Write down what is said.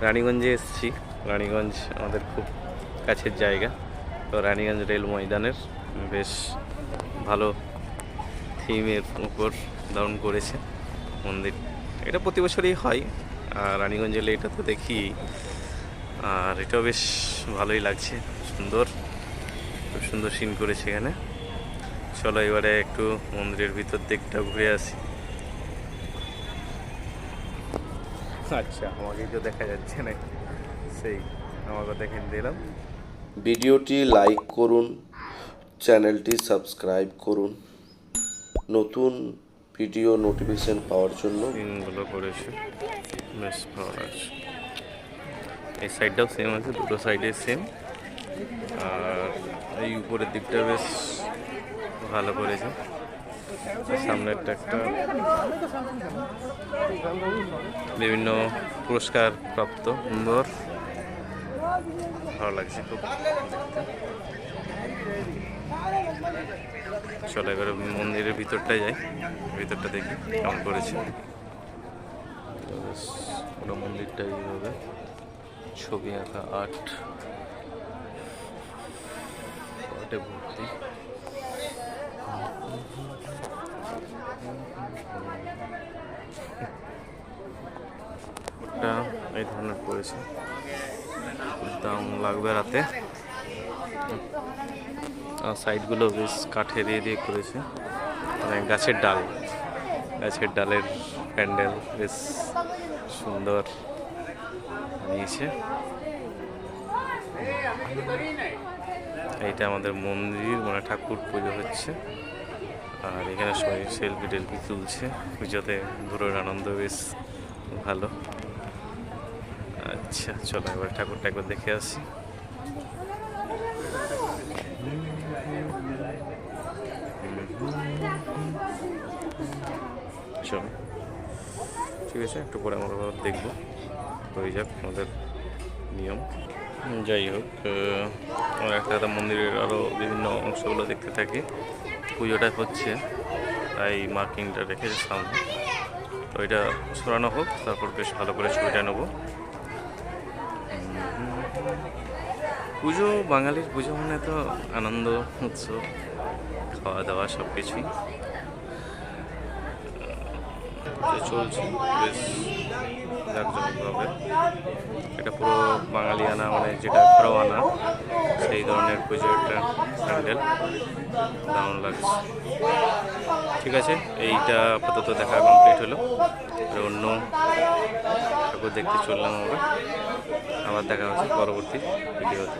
রানীগঞ্জে এসেছি। রানীগঞ্জ আমাদের খুব কাছের জায়গা। তো রানীগঞ্জ রেল ময়দানের বেশ ভালো থিমের উপর ধারণ করেছে মন্দির। এটা প্রতি বছরই হয়। আর রানীগঞ্জ এলে এটা তো দেখি। আর এটাও বেশ ভালোই লাগছে। সুন্দর, খুব সুন্দর সিন করেছে এখানে। চলো এবারে একটু মন্দিরের ভিতর দিকটা ঘুরে আসি। আচ্ছা আমাকে তো দেখা যাচ্ছে না। সেই আমাকে দেখে দিলাম। ভিডিওটি লাইক করুন চ্যানেলটি সাবস্ক্রাইব করুন। নতুন ভিডিও নোটিফিকেশন পাওয়ার জন্য সিনগুলো করেছে বেশ ভালো লাগছে। এই সাইডটাও সেম আছে দুটো সাইডে সেম আর এই উপরের দিকটা বেশ ভালো করেছে। সামনে একটা বিভিন্ন পুরস্কার প্রাপ্ত সুন্দর। ভালো লাগছে খুব। চলে এবারে মন্দিরের ভিতরটা যাই। ভিতরটা দেখি কেমন করেছে। পুরো মন্দিরটা এইভাবে ছবি আঁকা, আর্টে। ভর্তি। ওটা এই ধরনের করেছে। দাম লাগবে রাতে। আর সাইডগুলো বেশ কাঠের দিয়ে দিয়ে করেছে। মানে গাছের ডাল। গাছের ডালের প্যান্ডেল বেশ সুন্দর বানিয়েছে এইটা আমাদের মন্দির মানে ঠাকুর পুজো হচ্ছে। আর এখানে সবাই সেলফি টেলফি তুলছে। পুজোতে ঘুরোর আনন্দ বেশ ভালো। আচ্ছা চলো এবার ঠাকুরটা একবার দেখে আসি। চলো। ঠিক আছে, একটু পরে আমরা দেখব। হয়ে যাক আমাদের নিয়ম। যাই হোক আমরা একটা একটা মন্দিরের আরও বিভিন্ন অংশগুলো দেখতে থাকি। পুজোটা হচ্ছে, তাই মার্কিংটা রেখেছে সামনে। তো এটা সরানো হোক, তারপর বেশ ভালো করে ছবিটা নেব। পুজো, বাঙালির পুজো মানে তো আনন্দ, উৎসব খাওয়া দাওয়া সব কিছুই চলছে, বেশ জাঁকজমকভাবে। এটা পুরো বাঙালিয়ানা মানে যেটা আনা সেই ধরনের পুজো একটা প্যান্ডেল। দারুণ লাগছে। ঠিক আছে, এইটা আপাতত দেখা কমপ্লিট হলো। আর অন্য দেখতে চললাম আমরা আবার দেখা হচ্ছে পরবর্তী ভিডিওতে।